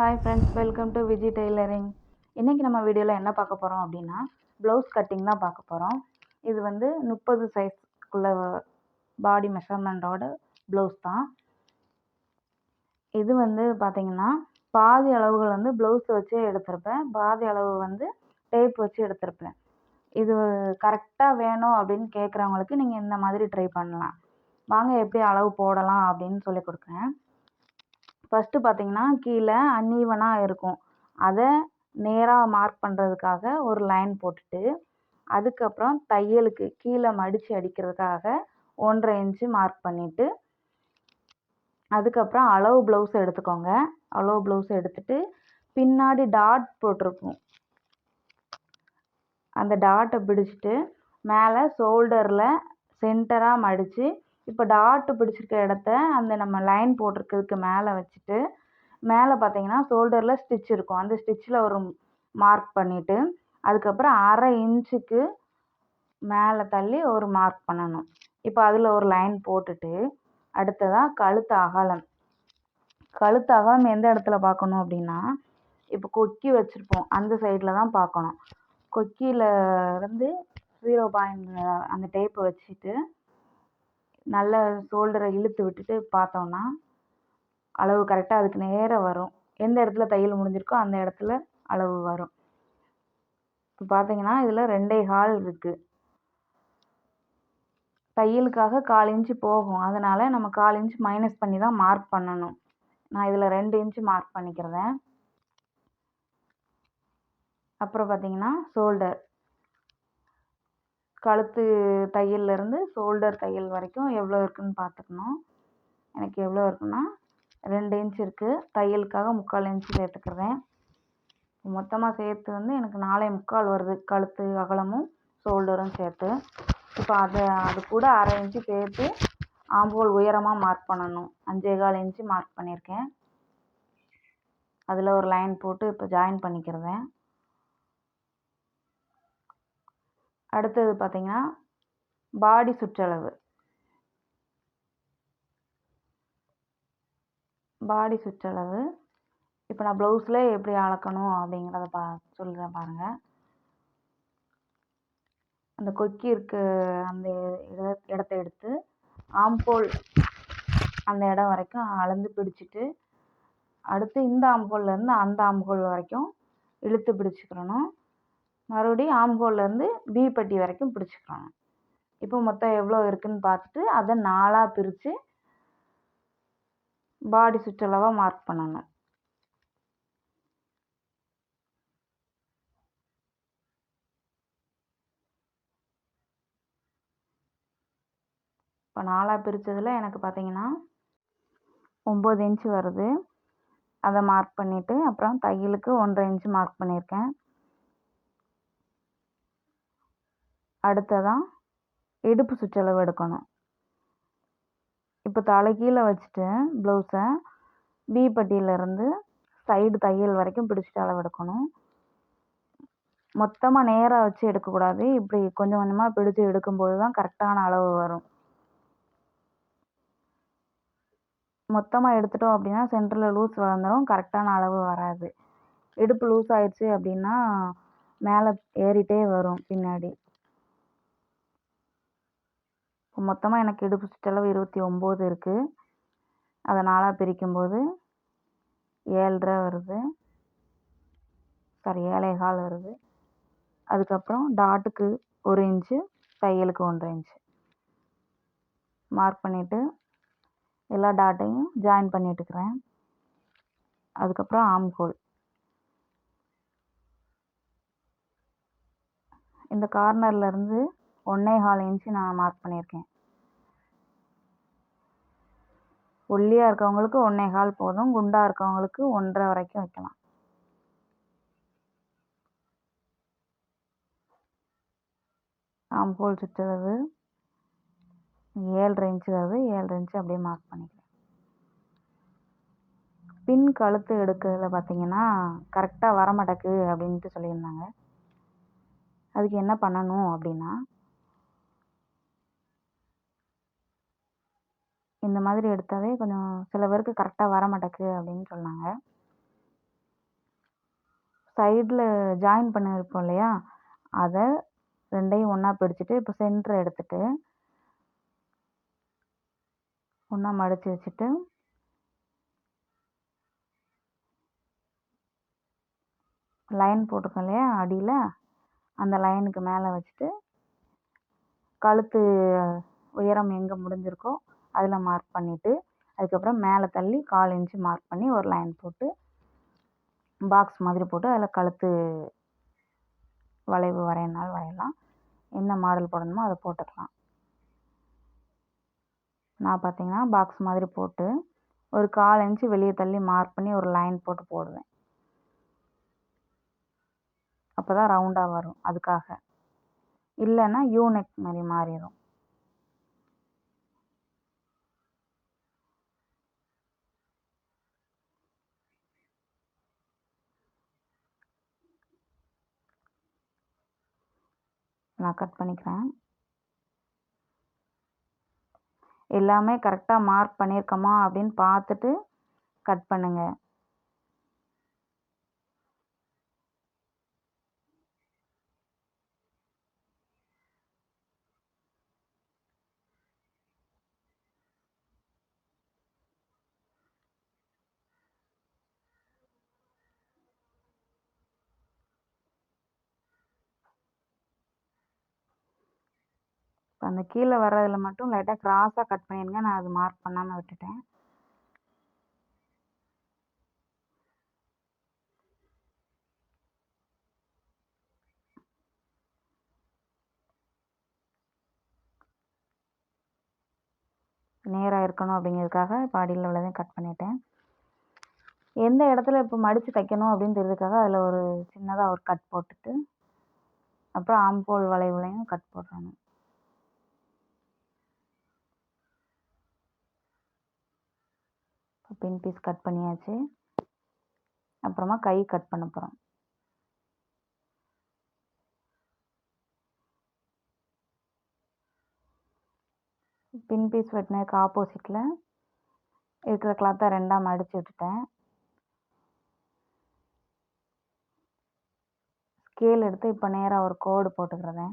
Hi friends welcome to Viji tailoring இன்றைக்கி நம்ம வீடியோவில் என்ன பார்க்க போகிறோம் அப்படின்னா ப்ளவுஸ் கட்டிங் தான் பார்க்க போகிறோம் இது வந்து முப்பது சைஸ்க்குள்ள பாடி மெஷர்மெண்ட்டோட ப்ளவுஸ் தான். இது வந்து பார்த்திங்கன்னா பாதி அளவுகள் வந்து ப்ளவுஸ் வச்சு எடுத்திருப்பேன். பாதி அளவு வந்து டேப் வச்சு எடுத்திருப்பேன். இது கரெக்டாக வேணும் அப்படின்னு கேட்குறவங்களுக்கு நீங்கள் இந்த மாதிரி ட்ரை பண்ணலாம். வாங்க எப்படி அளவு போடலாம் அப்படின்னு சொல்லி கொடுக்குறேன். ஃபஸ்ட்டு பார்த்தீங்கன்னா கீழே அன்ஈவனாக இருக்கும். அதை நேராக மார்க் பண்ணுறதுக்காக ஒரு லைன் போட்டுட்டு அதுக்கப்புறம் தையலுக்கு கீழே மடித்து அடிக்கிறதுக்காக ஒன்றரை இன்ச்சு மார்க் பண்ணிவிட்டு அதுக்கப்புறம் அளவு ப்ளவுஸ் எடுத்துக்கோங்க. அளவு ப்ளவுஸ் எடுத்துட்டு பின்னாடி டாட் போட்டிருக்கும். அந்த டாட்டை பிடிச்சிட்டு மேலே ஷோல்டரில் சென்டராக மடித்து இப்போ டாட்டு பிடிச்சிருக்க இடத்த அந்த நம்ம லைன் போட்டிருக்கிறதுக்கு மேலே வச்சுட்டு மேலே பார்த்தீங்கன்னா ஷோல்டரில் ஸ்டிச் இருக்கும். அந்த ஸ்டிச்சில் ஒரு மார்க் பண்ணிவிட்டு அதுக்கப்புறம் அரை இன்ச்சுக்கு மேலே தள்ளி ஒரு மார்க் பண்ணணும். இப்போ அதில் ஒரு லைன் போட்டுட்டு அடுத்ததாக கழுத்து அகலம். கழுத்து அகலம் எந்த இடத்துல பார்க்கணும் அப்படின்னா இப்போ கொக்கி வச்சுருப்போம். அந்த சைடில் தான் பார்க்கணும். கொக்கியில் இருந்து ஜீரோ பாயிண்ட் அந்த டேப்பை வச்சுட்டு நல்ல ஷோல்டரை இழுத்து விட்டுட்டு பார்த்தோம்னா அளவு கரெக்டாக அதுக்கு நேராக வரும். எந்த இடத்துல தையல் முடிஞ்சிருக்கோ அந்த இடத்துல அளவு வரும். இப்போ பார்த்தீங்கன்னா இதில் ரெண்டே கால் இருக்குது தையலுக்காக கால் இன்ச்சு போகும். அதனால் நம்ம கால் இன்ச் மைனஸ் பண்ணி தான் மார்க் பண்ணணும். நான் இதில் ரெண்டு இன்ச்சு மார்க் பண்ணிக்கிறேன். அப்புறம் பார்த்தீங்கன்னா ஷோல்டர் கழுத்து தையல்லேருந்து ஷோல்டர் தையல் வரைக்கும் எவ்வளோ இருக்குதுன்னு பார்த்துக்கணும் எனக்கு எவ்வளோ இருக்குன்னா ரெண்டு இன்ச் இருக்குது தையலுக்காக முக்கால் இன்ச்சு சேர்த்துக்கிறேன். மொத்தமாக சேர்த்து வந்து எனக்கு நாலே முக்கால் வருது. கழுத்து அகலமும் ஷோல்டரும் சேர்த்து. இப்போ அதை அது கூட அரை இன்ச்சு சேர்த்து ஆம்போல் உயரமாக மார்க் பண்ணணும். அஞ்சே கால் இன்ச்சு மார்க் பண்ணியிருக்கேன் அதில் ஒரு லைன் போட்டு இப்போ ஜாயின் பண்ணிக்கிறேன். அடுத்தது பார்த்திங்கன்னா பாடி சுற்றளவு. பாடி சுற்றளவு. இப்போ நான் ப்ளவுஸில் எப்படி அளக்கணும் அப்படிங்கிறத பா சொல்கிறேன் பாருங்கள் அந்த கொக்கி இருக்க அந்த இட இடத்த எடுத்து ஆம்போல் அந்த இடம் வரைக்கும் அளந்து பிடிச்சிட்டு அடுத்து இந்த ஆம்போல்லேருந்து அந்த ஆம்போல் வரைக்கும் இழுத்து பிடிச்சிக்கிறணும் மறுபடியும் ஆம்கோல்லேருந்து பி பட்டி வரைக்கும் பிடிச்சிக்கலாம் இப்போ மொத்தம் எவ்வளோ இருக்குதுன்னு பார்த்துட்டு அதை நாலாக பிரித்து பாடி சுற்றளவாக மார்க் பண்ணணும். இப்போ நாலாக பிரித்ததில் எனக்கு பார்த்தீங்கன்னா ஒம்பது இன்ச்சு வருது. அதை மார்க் பண்ணிவிட்டு அப்புறம் தையலுக்கு ஒன்றரை இன்ச்சு மார்க் பண்ணியிருக்கேன். அடுத்ததாக இடுப்பு சுற்றளவு எடுக்கணும். இப்போ தலைகீழே வச்சுட்டு ப்ளவுஸை பி பட்டியிலேருந்து சைடு தையல் வரைக்கும் பிடிச்சிட்டு அளவு எடுக்கணும். மொத்தமாக நேராக வச்சு எடுக்கக்கூடாது. இப்படி கொஞ்சம் கொஞ்சமாக பிடிச்சி எடுக்கும்போது தான் கரெக்டான அளவு வரும். மொத்தமாக எடுத்துட்டோம் அப்படின்னா சென்டரில் லூஸ் வளர்ந்துடும் கரெக்டான அளவு வராது. இடுப்பு லூஸ் ஆயிடுச்சு அப்படின்னா மேலே ஏறிட்டே வரும் பின்னாடி. மொத்தமாக எனக்கு இடுப்பு சுற்றளவு இருபத்தி ஒம்பது இருக்குது அதை நாலாக பிரிக்கும்போது ஏழ்ரை வருது. சாரி ஏழை கால் வருது. அதுக்கப்புறம் டாட்டுக்கு ஒரு இன்ச்சு தையலுக்கு ஒன்றரை இன்ச்சு. மார்க் பண்ணிவிட்டு எல்லா டாட்டையும் ஜாயின் பண்ணிட்டுக்கிறேன் அதுக்கப்புறம் ஆம்கோல் இந்த கார்னர்லேருந்து ஒன்றே கால் இன்ச்சு நான் மார்க் பண்ணியிருக்கேன். ஒல்லியாக இருக்கவங்களுக்கு ஒன்றே கால் போதும் குண்டாக இருக்கவங்களுக்கு ஒன்றரை வரைக்கும் வைக்கலாம். ஆம்போல் சுற்றுறது ஏழரை இன்ச்சு வருது ஏழரை இன்ச்சு அப்படியே மார்க் பண்ணிக்கிறேன் பின் கழுத்து எடுக்கிறதுல பார்த்தீங்கன்னா கரெக்டாக வரமாட்டேக்கு அப்படின்ட்டு சொல்லியிருந்தாங்க. அதுக்கு என்ன பண்ணணும் அப்படின்னா இந்த மாதிரி எடுத்தாவே கொஞ்சம் சில பேருக்கு கரெக்டாக வர மாட்டேக்கு அப்படின்னு சொன்னாங்க. சைடில் ஜாயின் பண்ணியிருப்போம் இல்லையா? அதை ரெண்டையும் ஒன்றா பிடிச்சிட்டு இப்போ சென்டர் எடுத்துட்டு ஒன்றா மடித்து வச்சுட்டு லைன் போட்டிருக்கோம் இல்லையா? அடியில் அந்த லைனுக்கு மேலே வச்சுட்டு கழுத்து உயரம் எங்கே முடிஞ்சிருக்கோ அதில் மார்க் பண்ணிவிட்டு அதுக்கப்புறம் மேலே தள்ளி கால் இன்ச்சு மார்க் பண்ணி ஒரு லைன் போட்டு பாக்ஸ் மாதிரி போட்டு அதில் கழுத்து வளைவு வரையினாலும் வரையலாம். என்ன மாடல் போடணுமோ அதை போட்டுக்கலாம். நான் பார்த்தீங்கன்னா பாக்ஸ் மாதிரி போட்டு ஒரு கால் இன்ச்சு வெளியே தள்ளி மார்க் பண்ணி ஒரு லைன் போட்டு போடுவேன். அப்போ தான் ரவுண்டாக வரும். அதுக்காக. இல்லைன்னா யூ நெக் மாதிரி மாறிடும். நான் கட் பண்ணிக்கிறேன். எல்லாமே கரெக்டாக மார்க் பண்ணியிருக்கோமா அப்படின்னு பார்த்துட்டு கட் பண்ணுங்கள் அந்த கீழே வர்றதில் மட்டும் லைட்டாக கிராஸாக கட் பண்ணிடுங்க. நான் அது மார்க் பண்ணாமல் விட்டுட்டேன். நேராக இருக்கணும் அப்படிங்கிறதுக்காக இப்போ அடியில் உள்ளதையும் கட் பண்ணிட்டேன். எந்த இடத்துல இப்போ மடித்து தைக்கணும் அப்படின்னு தெரிஞ்சதுக்காக அதில் ஒரு சின்னதாக ஒரு கட் போட்டுட்டு அப்புறம் ஆம்போல் வளைவுலையும் கட் போட்டுறணும் பின் பீஸ் கட் பண்ணியாச்சு. அப்புறமா கை கட் பண்ண போகிறோம் பின் பீஸ் வெட்டினதுக்கு ஆப்போசிட்டில் இருக்கிற கிளாத்தை ரெண்டாக மடித்து விட்டுட்டேன். ஸ்கேல் எடுத்து இப்போ நேராக ஒரு கோடு போட்டுக்கிறேன்.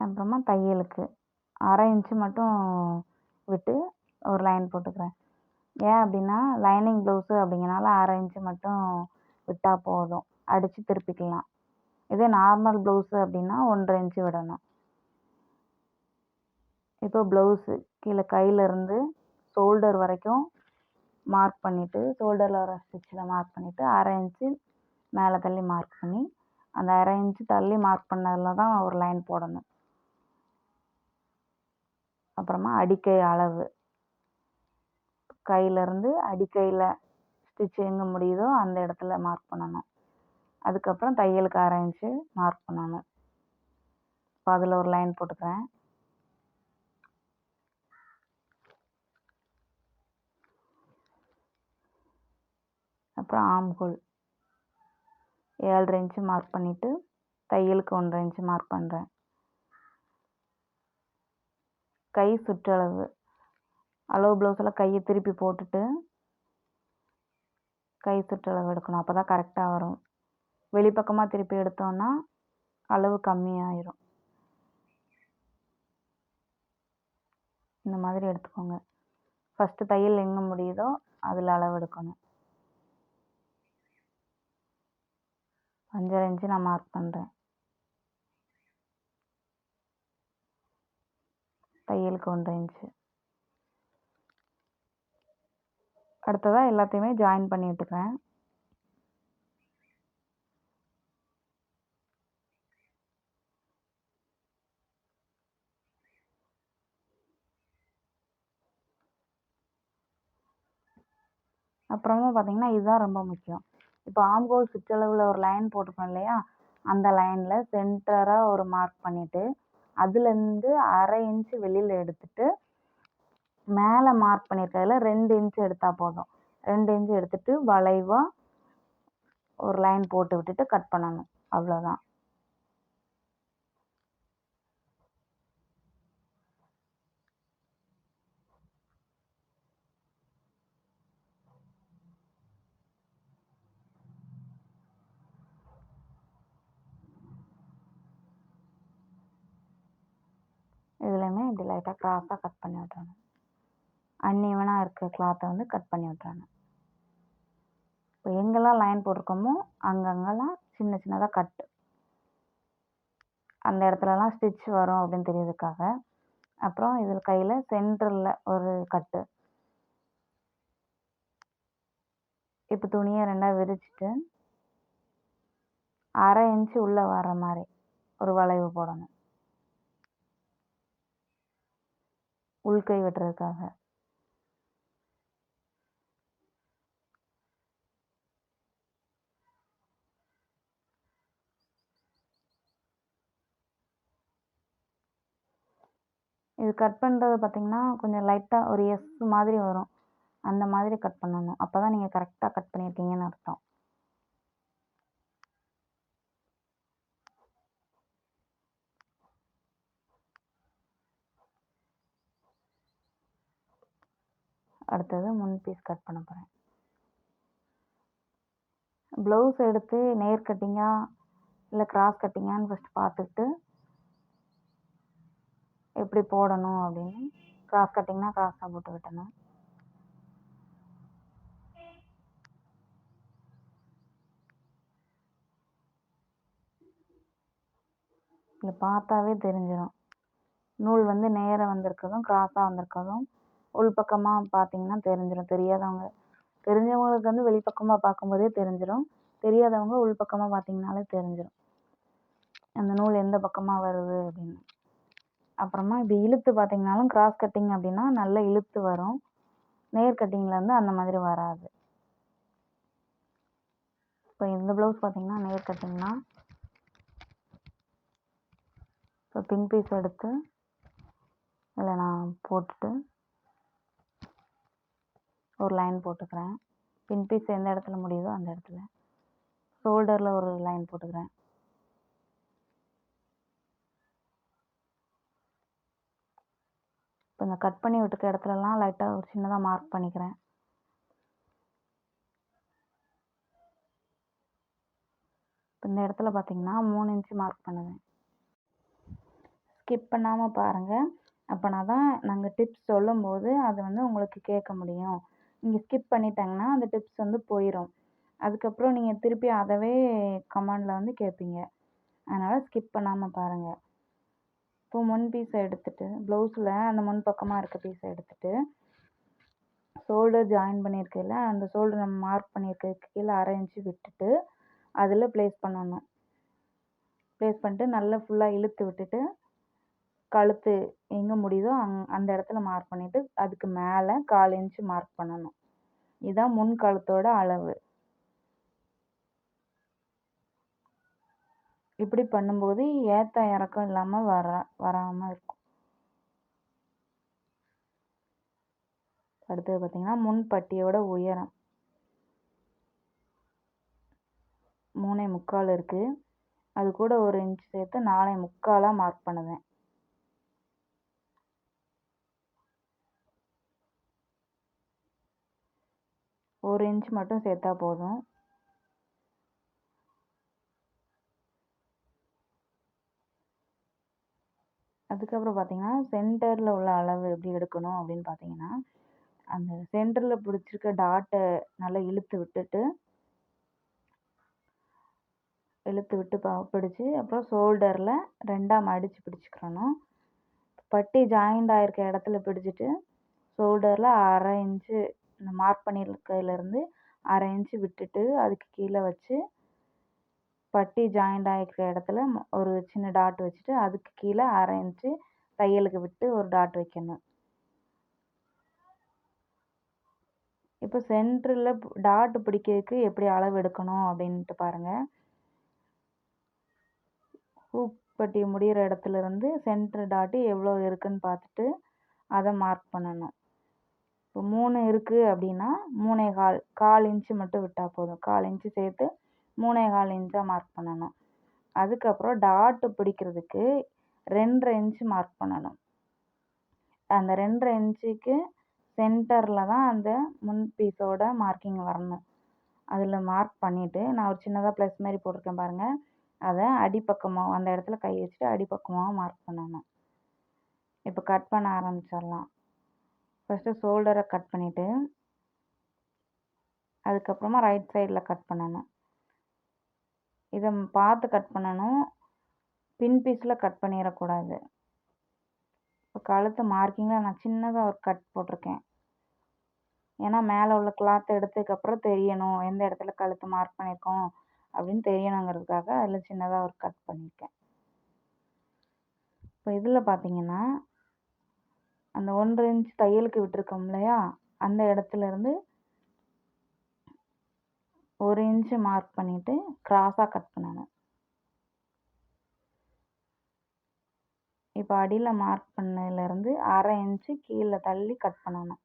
அப்புறமா தையலுக்கு. அரை இன்ச்சு மட்டும் விட்டு ஒரு லைன் போட்டுக்கிறேன். ஏன் அப்படின்னா லைனிங் ப்ளவுஸு அப்படிங்கிறனால அரை இன்ச்சு மட்டும் விட்டால் போதும். அடித்து திருப்பிக்கலாம். இதே நார்மல் ப்ளவுஸு அப்படின்னா ஒன்றரை இன்ச்சு விடணும். இப்போ ப்ளவுஸு கீழே கையிலேருந்து ஷோல்டர் வரைக்கும் மார்க் பண்ணிவிட்டு ஷோல்டரில் வர ஸ்டிச்சில் மார்க் பண்ணிவிட்டு அரை இன்ச்சு மேலே தள்ளி மார்க் பண்ணி அந்த அரை இன்ச்சு தள்ளி மார்க் பண்ணதில் தான் ஒரு லைன் போடணும். அப்புறமா அடிக்கை அளவு. கையிலேருந்து அடிக்கையில் ஸ்டிச் எங்கே முடியுதோ அந்த இடத்துல மார்க் பண்ணணும். அதுக்கப்புறம் தையலுக்கு அரை இன்ச்சு மார்க் பண்ணணும். இப்போ அதில் ஒரு லைன் போட்டுக்கிறேன். அப்புறம் ஆம்கோல் ஏழரை இன்ச்சு மார்க் பண்ணிவிட்டு தையலுக்கு ஒன்றரை இன்ச்சு மார்க் பண்ணுறேன் கை சுற்றளவு. அளவு ப்ளவுஸில் கையை திருப்பி போட்டுட்டு கை சுற்றளவு எடுக்கணும். அப்போ தான் கரெக்டாக வரும். வெளிப்பக்கமாக திருப்பி எடுத்தோன்னா அளவு கம்மியாயிரும். இந்த மாதிரி எடுத்துக்கோங்க. ஃபஸ்ட்டு தையல் எங்கே முடியுதோ அதில் அளவு எடுக்கணும். அஞ்சரை இன்ச்சு நான் மார்க் பண்ணுறேன் தையலுக்கு ஒன்றரை இன்ச்சு அடுத்ததாக எல்லாத்தையுமே ஜாயின் பண்ணி விட்டுக்கிறேன். அப்புறமா பார்த்தீங்கன்னா இதுதான் ரொம்ப முக்கியம். இப்போ ஆம்கோல் சுற்றளவில் ஒரு லைன் போட்டிருக்கோம் இல்லையா? அந்த லைனில் சென்டராக ஒரு மார்க் பண்ணிவிட்டு அதுலேருந்து அரை இன்ச்சு வெளியில் எடுத்துட்டு மேலே மார்க் பண்ணியிருக்கதில் ரெண்டு இன்ச்சு எடுத்தால் போதும். ரெண்டு இன்ச்சு எடுத்துட்டு வளைவாக ஒரு லைன் போட்டு விட்டுட்டு கட் பண்ணணும். அவ்வளோதான் இப்படி லைட்டாக க்ராஸாக கட் பண்ணி விட்றணும் அன்ஈவனாக இருக்க கிளாத்தை வந்து கட் பண்ணி விட்றணும் இப்போ எங்கெல்லாம் லைன் போட்டிருக்கோமோ அங்கங்கெல்லாம் சின்ன சின்னதாக கட்டு அந்த இடத்துலலாம் ஸ்டிச் வரும் அப்படின்னு தெரியுறதுக்காக. அப்புறம் இதில் கையில் சென்டரில் ஒரு கட்டு இப்போ துணியை ரெண்டாக விரிச்சிட்டு அரை இன்ச்சு உள்ளே வர மாதிரி ஒரு வளைவு போடணும். உள்கை வெட்டுறதுக்காக. இது கட் பண்ணுறது பார்த்திங்கன்னா கொஞ்சம் லைட்டாக ஒரு எஸ் மாதிரி வரும். அந்த மாதிரி கட் பண்ணணும். அப்போ தான் நீங்கள் கரெக்டாக கட் பண்ணியிருக்கீங்கன்னு அர்த்தம். அடுத்தது முன் பீஸ் கட் பண்ண போகிறேன் ப்ளவுஸ் எடுத்து நேர் கட்டிங்கா இல்லை கிராஸ் கட்டிங்கான்னு ஃபஸ்ட் பார்த்துட்டு எப்படி போடணும் அப்படின்னு கிராஸ் கட்டிங்னா கிராஸாக போட்டு விட்டணும். இதை பார்த்தாவே தெரிஞ்சிடும் நூல் வந்து நேராக வந்திருக்கதும் கிராஸாக வந்திருக்கதும் உள்பக்கமாக பார்த்தீங்கன்னா தெரிஞ்சிடும் தெரியாதவங்க தெரிஞ்சவங்களுக்கு வந்து வெளிப்பக்கமாக பார்க்கும்போதே தெரிஞ்சிடும் தெரியாதவங்க உள்பக்கமாக பார்த்தீங்கனாலே தெரிஞ்சிடும் அந்த நூல் எந்த பக்கமாக வருது அப்படின்னு. அப்புறமா இப்படி இழுத்து பார்த்தீங்கனாலும் கிராஸ் கட்டிங் அப்படின்னா நல்லா இழுத்து வரும். நேர் கட்டிங்கில் வந்து அந்த மாதிரி வராது. இப்போ இந்த ப்ளவுஸ் பார்த்தீங்கன்னா நேர் கட்டிங்னா இப்போ பின் பீஸ் எடுத்து இதில் நான் போட்டுட்டு ஒரு லைன் போட்டுக்கிறேன். பின் பீஸ் எந்த இடத்துல முடியுதோ அந்த இடத்துல. ஷோல்டரில் ஒரு லைன் போட்டுக்கிறேன். இப்போ இந்த கட் பண்ணி விட்டுக்க இடத்துலலாம் லைட்டாக ஒரு சின்னதாக மார்க் பண்ணிக்கிறேன். இப்போ இந்த இடத்துல பார்த்தீங்கன்னா மூணு இன்ச்சு மார்க் பண்ணுவேன். ஸ்கிப் பண்ணாமல் பாருங்கள் அப்போனா தான் நாங்கள் டிப்ஸ் சொல்லும்போது அதை வந்து உங்களுக்கு கேட்க முடியும். நீங்கள் ஸ்கிப் பண்ணிட்டாங்கன்னா அந்த டிப்ஸ் வந்து போயிடும் அதுக்கப்புறம் நீங்கள் திருப்பி அதவே கமாண்டில் வந்து கேட்பீங்க அதனால் ஸ்கிப் பண்ணாமல் பாருங்கள் இப்போ முன் பீஸை எடுத்துட்டு ப்ளவுஸில் அந்த முன் பக்கமாக இருக்க பீஸை எடுத்துட்டு ஷோல்டர் ஜாயின் பண்ணியிருக்கையில் அந்த ஷோல்டர் நம்ம மார்க் பண்ணியிருக்கிறதுக்கு கீழே அரை இன்ச்சு விட்டுட்டு அதில் ப்ளேஸ் பண்ணணும். ப்ளேஸ் பண்ணிட்டு நல்லா ஃபுல்லாக இழுத்து விட்டுட்டு கழுத்து எங்கே முடியுதோ அங் அந்த இடத்துல மார்க் பண்ணிவிட்டு அதுக்கு மேலே கால் இன்ச்சு மார்க் பண்ணணும். இதுதான் முன் கழுத்தோட அளவு. இப்படி பண்ணும்போது ஏற்ற இறக்கம் இல்லாமல் வர வராமல் இருக்கும். அடுத்தது பார்த்திங்கன்னா முன் பட்டியோட உயரம். மூணே முக்கால் இருக்குது அது கூட ஒரு இன்ச் சேர்த்து நாலே முக்காலாக மார்க் பண்ணுவேன். ஒரு இன்ச் மட்டும் சேர்த்தா போதும். அதுக்கப்புறம் பார்த்தீங்கன்னா சென்டரில் உள்ள அளவு எப்படி எடுக்கணும் அப்படின்னு பார்த்தீங்கன்னா அந்த சென்டரில் பிடிச்சிருக்க டாட்டை நல்லா இழுத்து விட்டுட்டு இழுத்து விட்டு பா பிடிச்சி அப்புறம் ஷோல்டரில் ரெண்டாக மடித்து பிடிச்சிக்கிறணும் பட்டி ஜாயிண்ட் ஆகிருக்க இடத்துல பிடிச்சிட்டு ஷோல்டரில் அரை இன்ச்சு மார்க் பண்ணியிருக்கிறதுலேருந்து அரை இன்ச்சு விட்டுட்டு அதுக்கு கீழே வச்சு பட்டி ஜாயிண்ட் ஆகிருக்கிற இடத்துல ஒரு சின்ன டாட் வச்சுட்டு அதுக்கு கீழே அரை இன்ச்சு தையலுக்கு விட்டு ஒரு டாட் வைக்கணும். இப்போ சென்டரில் டாட் பிடிக்கிறதுக்கு எப்படி அளவு எடுக்கணும் அப்படின்ட்டு பாருங்கள் ஹூப் பட்டி முடிகிற இடத்துல இருந்து சென்டர் டாட்டு எவ்வளோ இருக்குன்னு பார்த்துட்டு அதை மார்க் பண்ணணும். இப்போ மூணு இருக்குது அப்படின்னா மூணே கால் கால் இன்ச்சு மட்டும் விட்டால் போதும். கால் இன்ச்சு சேர்த்து மூணே கால் இன்ச்சாக மார்க் பண்ணணும். அதுக்கப்புறம் டாட்டு பிடிக்கிறதுக்கு ரெண்டரை இன்ச்சு மார்க் பண்ணணும். அந்த ரெண்டரை இன்ச்சுக்கு சென்டரில் தான் அந்த முன் பீஸோட மார்க்கிங் வரணும். அதில் மார்க் பண்ணிவிட்டு நான் ஒரு சின்னதாக ப்ளஸ் மாதிரி போட்டிருக்கேன் பாருங்கள் அதை அடிப்பக்கமாக அந்த இடத்துல கை வச்சுட்டு அடிப்பக்கமாக மார்க் பண்ணணும். இப்போ கட் பண்ண ஆரம்பிச்சிடலாம். ஃபஸ்ட்டு ஷோல்டரை கட் பண்ணிவிட்டு அதுக்கப்புறமா ரைட் சைடில் கட் பண்ணணும். இதை பார்த்து கட் பண்ணணும். பின் பீஸில் கட் பண்ணிடக்கூடாது. இப்போ கழுத்து மார்க்கிங்கில் நான் சின்னதாக ஒரு கட் போட்டிருக்கேன். ஏன்னா மேலே உள்ள கிளாத் எடுத்ததுக்கப்புறம் தெரியணும். எந்த இடத்துல கழுத்து மார்க் பண்ணியிருக்கோம் அப்படின்னு தெரியணுங்கிறதுக்காக அதில் சின்னதாக ஒரு கட் பண்ணியிருக்கேன். இப்போ இதில் பார்த்தீங்கன்னா அந்த ஒன்றரை இன்ச் தையலுக்கு விட்டுருக்கோம் இல்லையா? அந்த இடத்துல இருந்து ஒரு இன்ச்சு மார்க் பண்ணிவிட்டு க்ராஸாக கட் பண்ணணும். இப்போ அடியில் மார்க் பண்ணதுலேருந்து அரை இன்ச்சு கீழே தள்ளி கட் பண்ணணும்.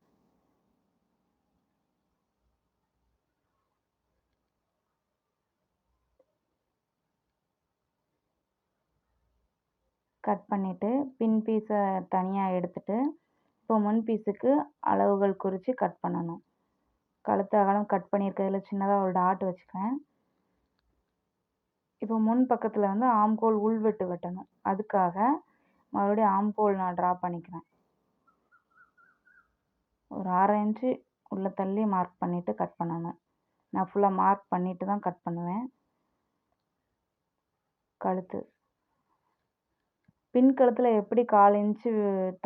கட் பண்ணிவிட்டு பின் பீஸை தனியாக எடுத்துட்டு இப்போ முன் பீஸுக்கு அளவுகள் குறித்து கட் பண்ணணும். கழுத்து அகலம் கட் பண்ணியிருக்கிறதுல சின்னதாக ஒரு டாட் வச்சுக்கிறேன் இப்போ முன் பக்கத்தில் வந்து ஆம்கோல் உள்வெட்டு வெட்டணும். அதுக்காக மறுபடியும் ஆம்கோல் நான் ட்ரா பண்ணிக்கிறேன். ஒரு அரை இன்ச்சு உள்ளே தள்ளி மார்க் பண்ணிவிட்டு கட் பண்ணணும். நான் ஃபுல்லாக மார்க் பண்ணிவிட்டு தான் கட் பண்ணுவேன். கழுத்து பின்கழுத்தில் எப்படி கால் இன்ச்சு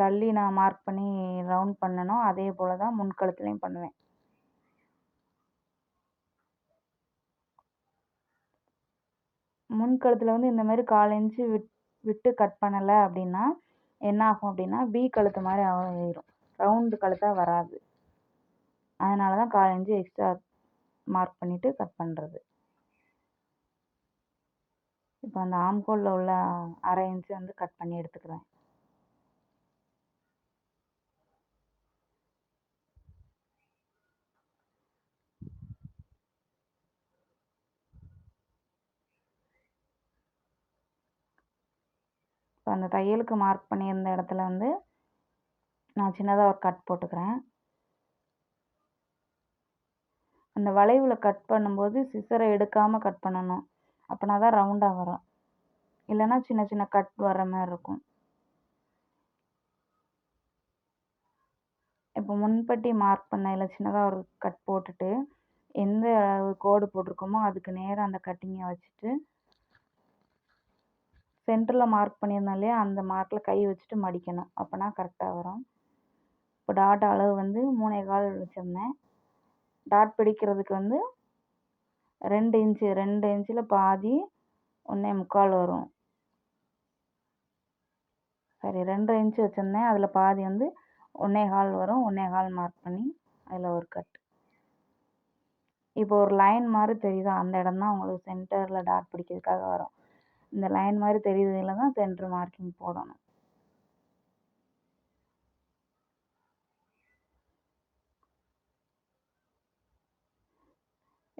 தள்ளி நான் மார்க் பண்ணி ரவுண்ட் பண்ணனோ அதே போல் தான் முன் கழுத்துலையும் பண்ணுவேன். முன் கழுத்தில் வந்து இந்த மாதிரி கால் இன்ச்சு விட் விட்டு கட் பண்ணலை அப்படின்னா என்ன ஆகும் அப்படின்னா பி கழுத்து மாதிரி ஆயிரும். ரவுண்டு கழுத்தாக வராது. அதனால தான் கால் இன்ச்சு எக்ஸ்ட்ரா மார்க் பண்ணிவிட்டு கட் பண்ணுறது இப்போ அந்த ஆம்கோலில் உள்ள அரை இன்ச்சு வந்து கட் பண்ணி எடுத்துக்கிறேன். இப்போ அந்த தையலுக்கு மார்க் பண்ணியிருந்த இடத்துல வந்து நான் சின்னதாக ஒரு கட் போட்டுக்கிறேன். அந்த வளைவில் கட் பண்ணும்போது சிசரை எடுக்காமல் கட் பண்ணணும். அப்படின்னா தான் ரவுண்டாக வரும். இல்லைன்னா சின்ன சின்ன கட் வர மாதிரி இருக்கும். இப்போ முன்பட்டி மார்க் பண்ணையில் சின்னதாக ஒரு கட் போட்டுட்டு எந்த அளவு கோடு போட்டிருக்கோமோ அதுக்கு நேராக அந்த கட்டிங்கை வச்சுட்டு சென்டரில் மார்க் பண்ணியிருந்தாலே அந்த மார்க்கில் கை வச்சுட்டு மடிக்கணும். அப்போனா கரெக்டாக வரும். இப்போ டாட் அளவு வந்து மூணே கால் வச்சுருந்தேன். டாட் பிடிக்கிறதுக்கு வந்து ரெண்டு இன்ச்சு ரெண்டு இன்ச்சில் பாதி ஒன்றே முக்கால் வரும். சரி ரெண்டரை இன்ச்சு வச்சுருந்தேன். அதில் பாதி வந்து ஒன்றே கால் வரும். ஒன்றே கால் மார்க் பண்ணி அதில் ஒரு கட் இப்போ ஒரு லைன் மாதிரி தெரியுதா? அந்த இடம் தான் உங்களுக்கு சென்டரில் டாட் பிடிக்கிறதுக்காக வரும். இந்த லைன் மாதிரி தெரியுதுல தான் சென்டர் மார்க்கிங் போடணும்.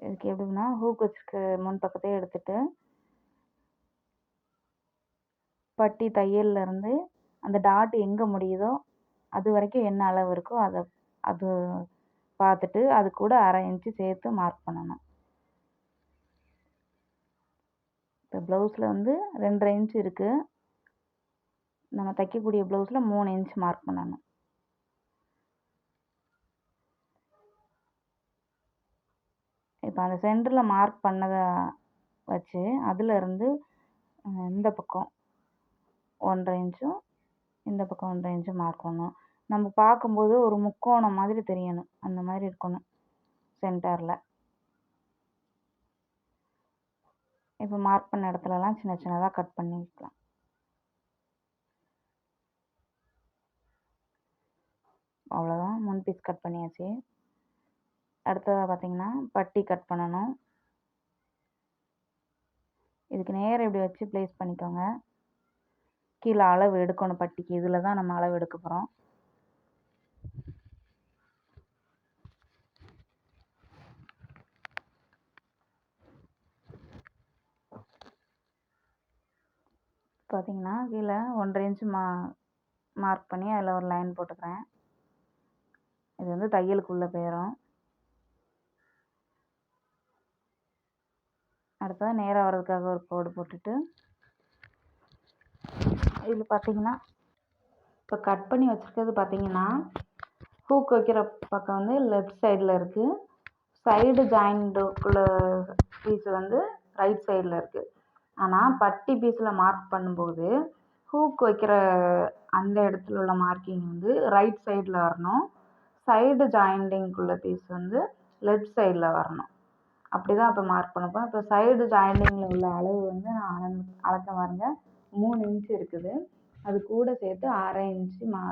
இதுக்கு எப்படின்னா ஹூக் வச்சுருக்க முன் பக்கத்தையே எடுத்துட்டு பட்டி தையல்ல இருந்து அந்த டாட் எங்கே முடியுதோ அது வரைக்கும் என்ன அளவு இருக்கோ அதை அது பார்த்துட்டு அது கூட அரை இன்ச்சு சேர்த்து மார்க் பண்ணணும். இப்போ ப்ளவுஸில் வந்து ரெண்டரை இன்ச் இருக்குது நம்ம தைக்கக்கூடிய ப்ளவுஸில் மூணு இன்ச் மார்க் பண்ணணும். இப்போ அந்த சென்டரில் மார்க் பண்ணதை வச்சு அதிலிருந்து இந்த பக்கம் ஒன்றரை இன்ச்சும் இந்த பக்கம் ஒன்றரை இன்ச்சும் மார்க் பண்ணணும். நம்ம பார்க்கும்போது ஒரு முக்கோணம் மாதிரி தெரியணும். அந்த மாதிரி இருக்கணும் சென்டரில். இப்போ மார்க் பண்ண இடத்துலலாம் சின்ன சின்னதாக கட் பண்ணிக்கலாம். அவ்வளோதான் முன் பீஸ் கட் பண்ணியாச்சு. அடுத்ததாக பார்த்தீங்கன்னா பட்டி கட் பண்ணணும். இதுக்கு நேரம் இப்படி வச்சு ப்ளேஸ் பண்ணிக்கோங்க. கீழே அளவு எடுக்கணும் பட்டிக்கு. இதில் தான் நம்ம அளவு எடுக்க போகிறோம் பார்த்தீங்கன்னா கீழே ஒன்றரை இன்ச்சு மா மார்க் பண்ணி அதில் ஒரு லைன் போட்டுக்கிறேன். இது வந்து தையலுக்குள்ளே போயிடும் அடுத்தது நேராக வர்றதுக்காக ஒரு கோடு போட்டுட்டு இதில் பார்த்தீங்கன்னா இப்போ கட் பண்ணி வச்சுருக்கிறது பார்த்தீங்கன்னா ஹூக் வைக்கிற பக்கம் வந்து லெஃப்ட் சைடில் இருக்குது சைடு ஜாயிண்ட்டுக்குள்ள பீஸ் வந்து ரைட் சைடில் இருக்குது ஆனால் பட்டி பீஸில் மார்க் பண்ணும்போது ஹூக் வைக்கிற அந்த இடத்துல உள்ள மார்க்கிங் வந்து ரைட் சைடில் வரணும். சைடு ஜாயிண்டிங்குள்ள பீஸ் வந்து லெஃப்ட் சைடில் வரணும். அப்படி தான் இப்போ மார்க் பண்ணப்போம் இப்போ சைடு ஜாயிண்டிங்கில் உள்ள அளவு வந்து நான் அளந்து அளக்க பாருங்க. மூணு இன்ச்சு இருக்குது. அது கூட சேர்த்து அரை இன்ச்சு மா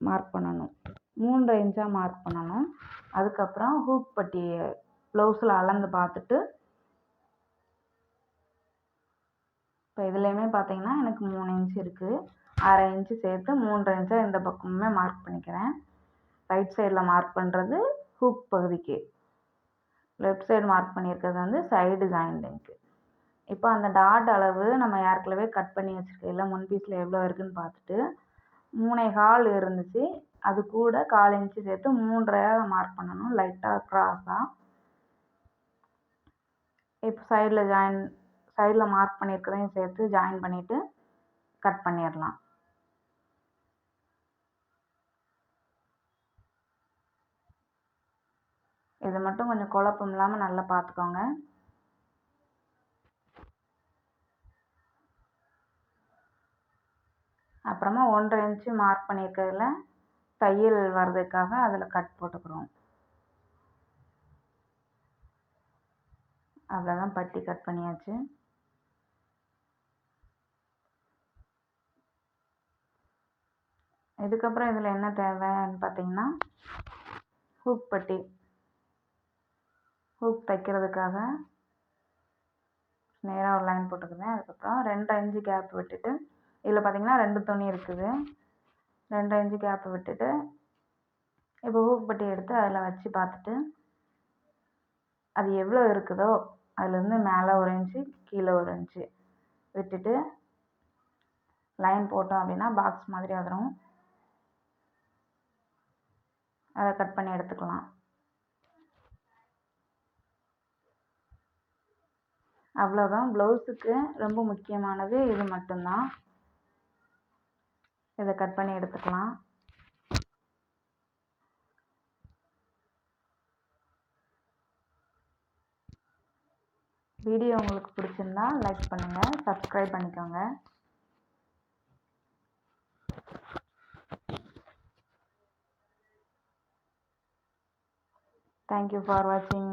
மார்க் பண்ணணும். மூன்றரை இன்ச்சாக மார்க் பண்ணணும். அதுக்கப்புறம் ஹூக் பட்டி ப்ளவுஸில் அளந்து பார்த்துட்டு இப்போ இதுலேயுமே பார்த்தீங்கன்னா எனக்கு மூணு இன்ச் இருக்குது அரை இன்ச்சு சேர்த்து மூன்றரை இன்ச்சாக இந்த பக்கமுமே மார்க் பண்ணிக்கிறேன். ரைட் சைடில் மார்க் பண்ணுறது ஹூக் பகுதிக்கு. லெஃப்ட் சைடு மார்க் பண்ணியிருக்கிறது வந்து சைடு ஜாயின் ஜாயிண்டிங்க்கு இப்போ அந்த டாட் அளவு நம்ம ஏற்கனவே கட் பண்ணி வச்சுருக்கையில் முன் பீஸில் எவ்வளோ இருக்குதுன்னு பார்த்துட்டு மூணே கால் இருந்துச்சு. அது கூட கால் இன்ச்சு சேர்த்து மூன்றரை மார்க் பண்ணணும். லைட்டாக க்ராஸாக இப்போ சைடில் ஜாயின் சைடில் மார்க் பண்ணியிருக்கிறதையும் சேர்த்து ஜாயின் பண்ணிவிட்டு கட் பண்ணிடலாம். இது மட்டும் கொஞ்சம் குழப்பம் இல்லாமல் நல்லா பார்த்துக்கோங்க அப்புறமா ஒன்றரை இன்ச்சு மார்க் பண்ணியிருக்கிறதுல தையல் வர்றதுக்காக அதில் கட் போட்டுக்கிறோம். அவ்வளோதான் பட்டி கட் பண்ணியாச்சு. இதுக்கப்புறம் இதில் என்ன தேவைன்னு பார்த்தீங்கன்னா ஹூக் பட்டி. ஹூக் தைக்கிறதுக்காக நேராக ஒரு லைன் போட்டுக்குவேன். அதுக்கப்புறம் ரெண்டரை இன்ச்சு கேப் விட்டுட்டு இதில் பார்த்தீங்கன்னா ரெண்டு துணி இருக்குது. ரெண்டு இன்ச்சு கேப் விட்டுட்டு இப்போ ஹூக் பட்டி எடுத்து அதில் வச்சு பார்த்துட்டு அது எவ்வளோ இருக்குதோ அதுலேருந்து மேலே ஒரு இன்ச்சு கீழே ஒரு இன்ச்சு விட்டுட்டு லைன் போட்டோம் அப்படின்னா பாக்ஸ் மாதிரி வந்துடும் அதை கட் பண்ணி எடுத்துக்கலாம். அவ்வளோதான் ப்ளவுஸுக்கு ரொம்ப முக்கியமானது இது மட்டும்தான். இதை கட் பண்ணி எடுத்துக்கலாம். வீடியோ உங்களுக்கு பிடிச்சிருந்தா லைக் பண்ணுங்கள் சப்ஸ்கிரைப் பண்ணிக்கோங்க. தேங்க்யூ ஃபார் வாட்சிங்